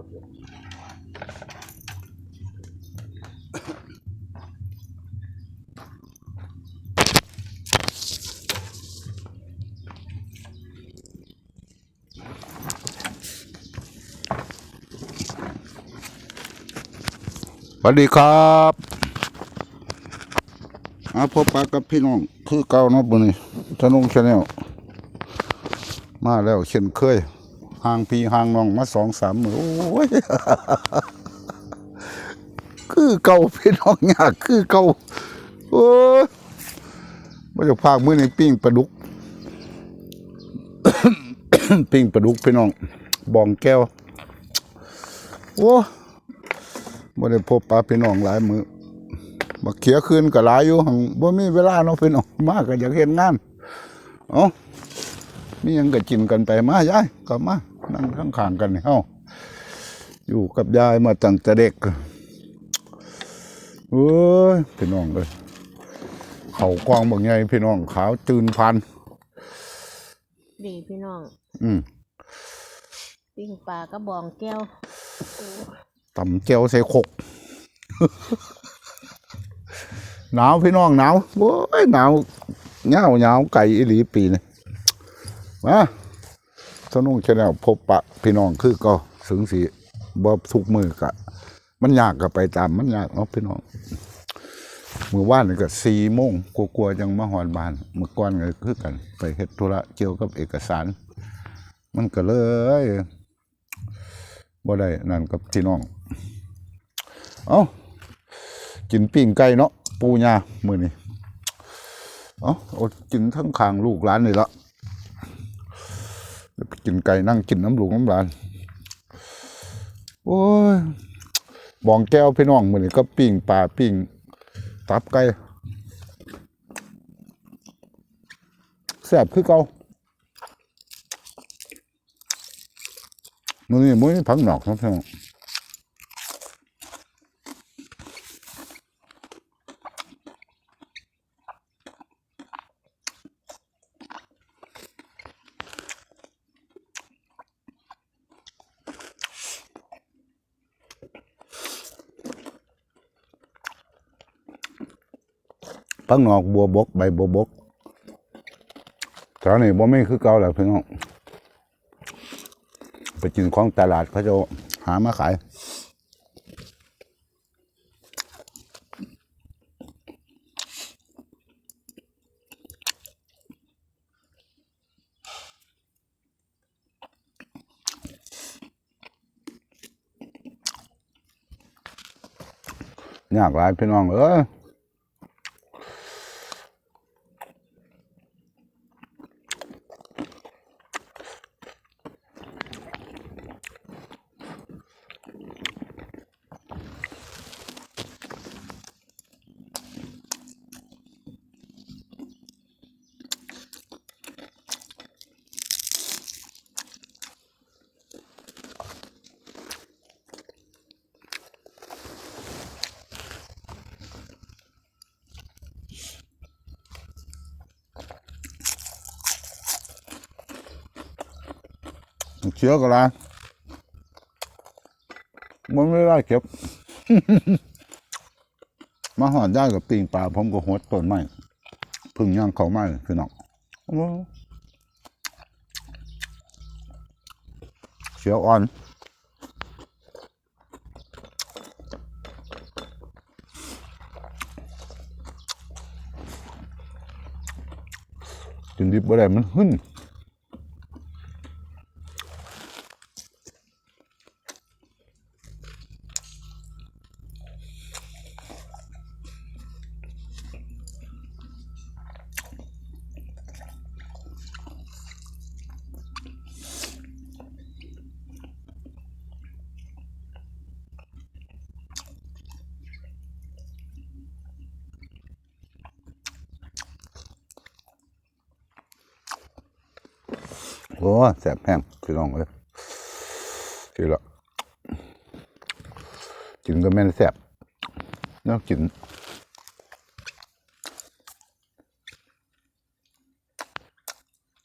คนเดียวสวัสดีครับมาพบปะกับพี่น้อง คือเก่าเนาะบุนี่ธนงชาแนลมาแล้วเช่นเคย ห่างพี่ห่างน้องมาสองสามมือโอ้ยคือเก่าพี่น้องยากคือเก่าโอ้ยมาจากภาคมือในปิ้งปลาดุกปิ้งปลาดุกพี่น้องบองแก้วโอ้บ่ได้พบปะพี่น้องหลายมือมาเขียคืนก็หลายอยู่หังบ่มีเวลาเนาะพี่น้องมากก็อยากเฮ็ดงานเอ้า มีหยังก็กินกันไปมายายก็มานั่งข้างๆกันนี่เฮาอยู่กับยายมาตั้งแต่เด็กเอ้ยพี่น้องเอ้ยเขากองบางใหญ่พี่น้องขาวจืนพันดีพี่น้อง อืมปิ้งปลากระบองแก้วตำเจียวใส่ขกหนาวพี่น้องหนาวโอ้ยหนาวเหงาเหงาไก่อีหลีปีนี่ มาสนุกชาแนลพบปะพี่น้องคือก็สึงสีบ่ทุกมือกะ มันยากก็ไปตามมันยากเนาะพี่น้องมือว่านนี่ก็สี่โมงกลัวๆจังมาหอนบานเมื่อก่อนก็คือกัน ไปเฮ็ดธุระเกี่ยวกับเอกสาร มันก็เลยบ่ได้นั่นกับพี่น้อง เอ้ากินปิ้งไก่เนาะปูญามือนี้เอ้าเอากินทั้งขางลูกหลานนี่ละ กินไก่นั่งกินน้ำลูกน้ำหลานโอ้ยบองแก้วพี่น้องมือนี้ก็ปิ้งปลาปิ้งตับไก่แสบคือเกามือนี้มือนี้ผักหนอกเนาะพี่น้อง พังนอกบัวบก ใบบัวบกแถวนี้บ่ไม่คือเก่าแล้วพี่น้องไปกินของตลาดเขาจะหามาขายยากหลายพี่น้องเอ้ย เชื้อก็ล้วมันไม่ได้เก็บ มาหอดได้กับปิงปลาผมก็หดต้นไม้พึ่งย่างเขาไม้พี่น้องเชื้ออ่อนกินดิบบ่ได้มันหึ่น โอ้แสบแห้งพี่น้องเลยคือละกินก็แม่นแสบเนาะกิน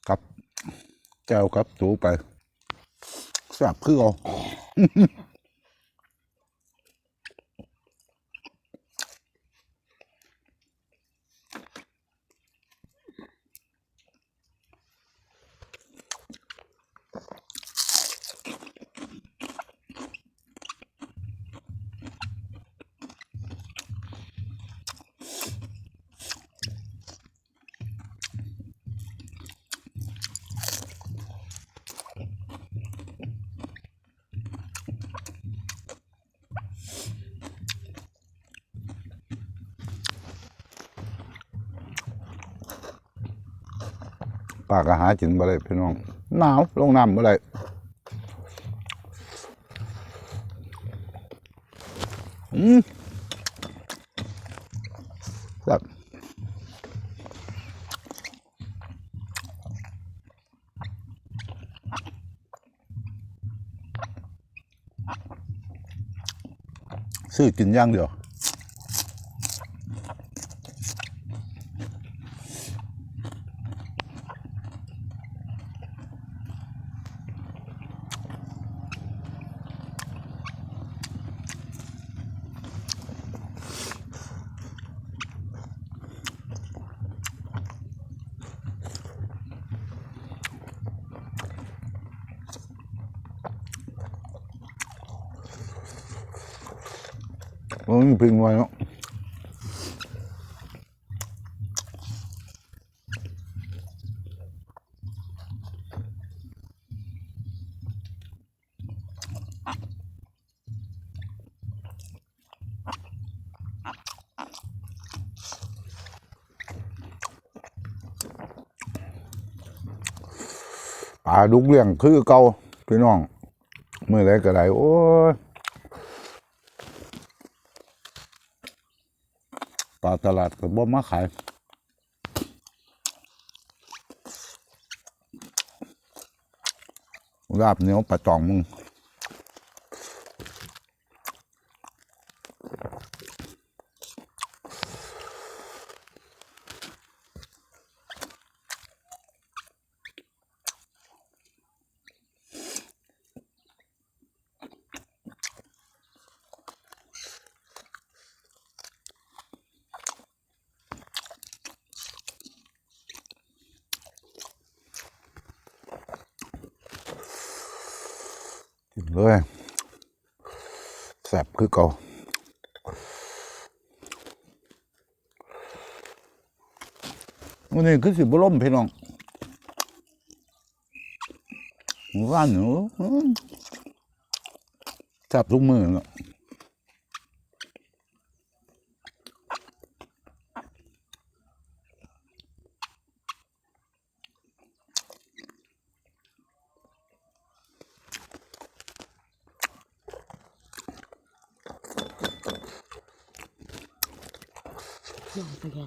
กับแก้วกับสูไปแสบคือเอา ปลากระหาจินบ่ได้พี่น้อง หนาวลงน้ำบ่ได้อืมครับซื้อกินย่างเดียว มันพิงไว้เนาะปลาดุกเลี้ยงคือเก่าพี่น้องเมื่อไรก็ได้โอ้ย ปลา ตลาดก็บ่มาขายลาบเหนียวปลาจองมึง เลยแสบคือเก่าวันนี้คือสิบล่มพี่น้องว่านหนูแสบทุกมือเนาะ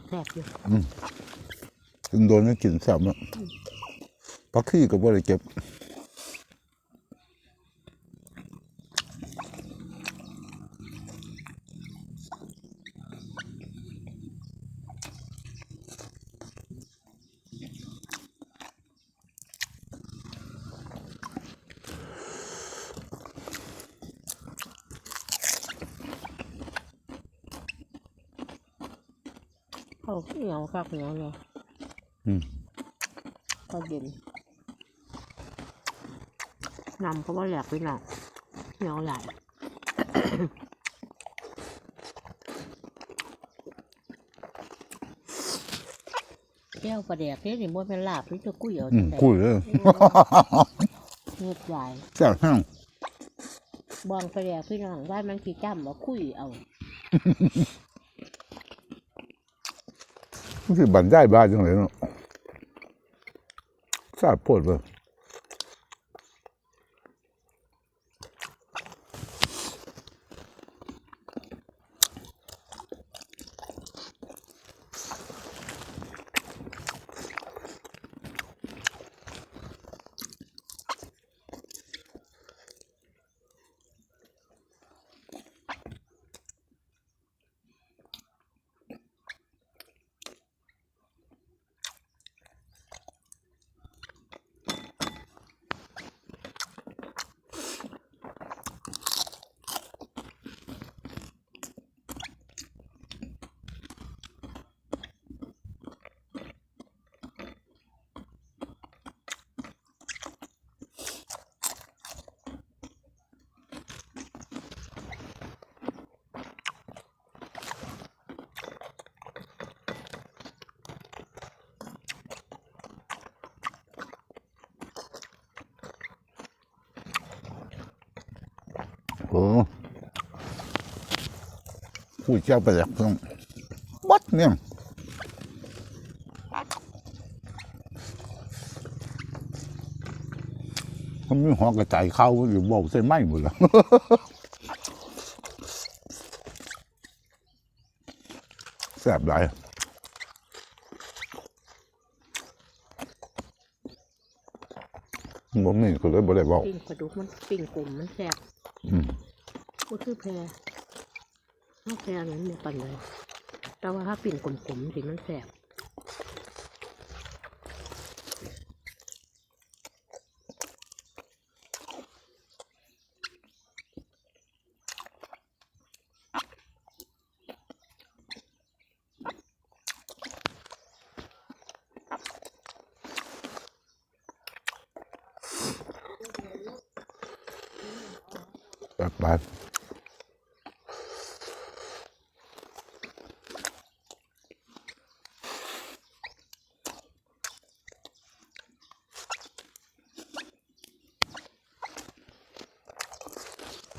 แย่แซ่บอยู่กินโดนก็กินแซ่บเนาะปักขี้ก็บ่ได้เก็บเขา เหนียวคักเหนียวเลยอืมก็เย็นนำเขาว่าแหลกไปหน่อยเหนียวใหญ่แก้วปลาแดกนี่นี่บ่เป็นลาบนี่จะกุ้ยเอาอืจัมงได๋คุยเลยเงียบใหญ่แซ่บแห้งบองปลาแดกพี่น้องว่ามันขี้จ้ำเอาคุยเอา มันสิบันได้บ้าจังเลยเนาะทราบโพดเล ผู้เจ้าไปแล้วต้องบัดเนี่ยมันมีหอกกระจายเข้าอยู่บอกเส้นไหมหมดแล้วแซ่บหลายบ่มีก็เลยบ่ได้บอก ปิ้งปลาดุกมันปิ้งกลุ่มมันแซ่บ ก็คือแพรนอกแพรนั้นเนี่ยปันเลย แต่ว่าถ้าปิ่นกลมๆสิมันแสบ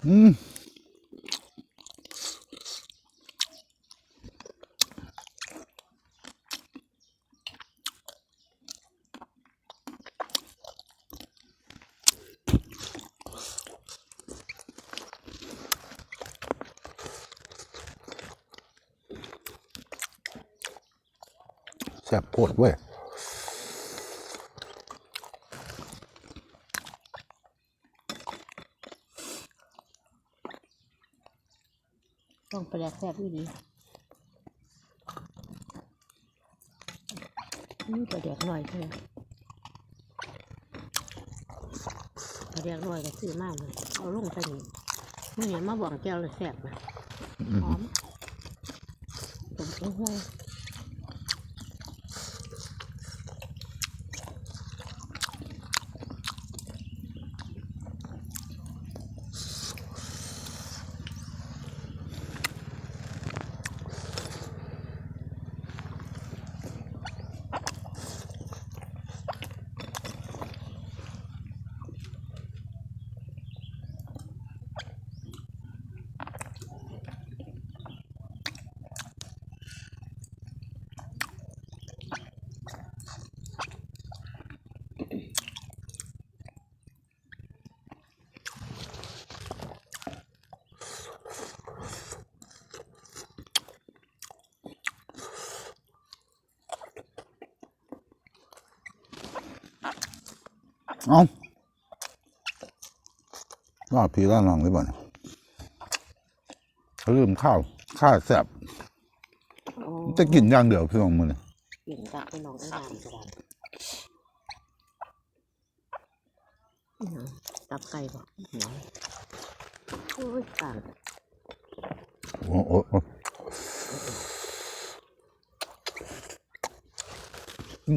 อืมแซ่บโพดเว้ย ต้องปลาแดกแซ่บอยู่ดีนี่ปลาแดกหน่อยเท่านั้นปลาแดกหน่อยก็ซื้อมากเลยเอาลงใส่นี่มื่อนี้มาบอกแก้วเลยแซ่บนะหอมผมโอ้โห เอ้าล่าพี่ล่าน้องได้บ่เนี่ยลืมข้าว ข้าวแซ่บโอ้จะกินอย่างเดียวพี่น้องมือนี่เปลี่ยนจากไปน้องไอ้ดามก็ได้อิหยังตับไก่บ่หัวโอ้ยต่างโอ้โอ้โอ้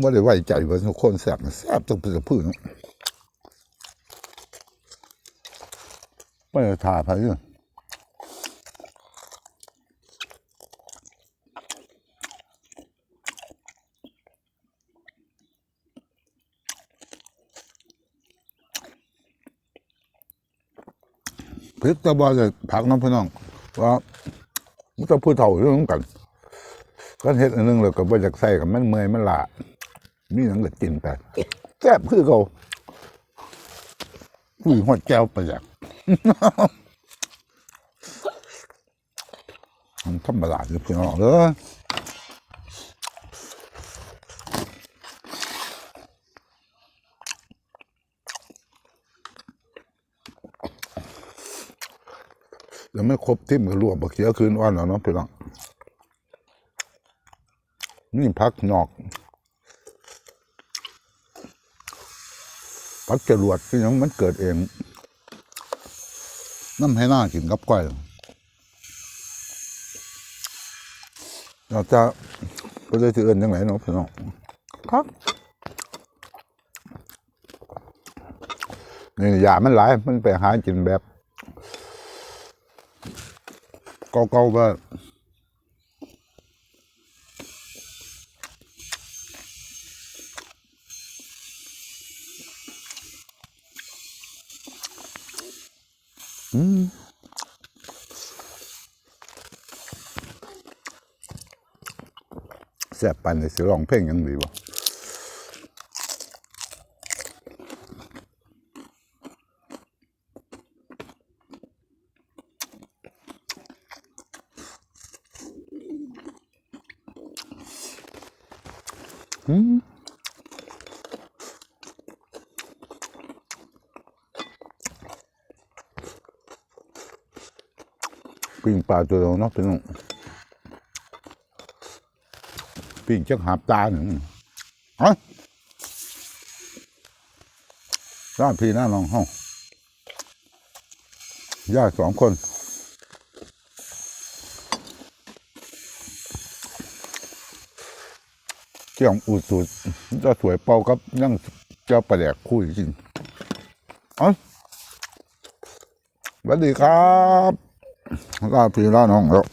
ไม่ได้ไว้ใจว่าทุกคนแซ่บนะแซ่บต้องเป็นพื้นไม่ ได้ทาไปเลยพริกตะบอเลยผักน้ำพี่น้องว่ามันจะพูดเท่าเรื่องกันก็เฮ็ดอันหนึงแล้วก็บ่อยากใส่กับมันเมยมันละมีหยังก็กินไปแซ่บคือเขา คุยหอดแก้วไปจากมันธรรมดาอยู่พี่น้องเด้อยังไม่ครบทิมก็รวมบักเขียคืนวันแล้วเนาะพี่น้องนี่พักนอก พักจรวดพี่น้องมันเกิดเองน้ำให้หน้ากินกับก้อยเราจะไปได้ที่อื่นยังไงเนาะพี่น้องครับนี่ยามันหลายมันไปหากินแบบเก่าๆว่า อืมแซ่บปันในสิลองเพลงยังดีบ่嗯。Mm hmm. ปิ้งปลาตัวเดียวเนาะพี่น้องปิ้งจักหาบตาหนึ่งเอ้ยร้านพี่น้าน้องห้องญาติสองคนเกี่ยงอุดสุดจะสวยเป่ากับนั่งเจ้าประแดกคู่จริงเอ้ยสวัสดีครับ ลาพี่ลาน้องแล้ว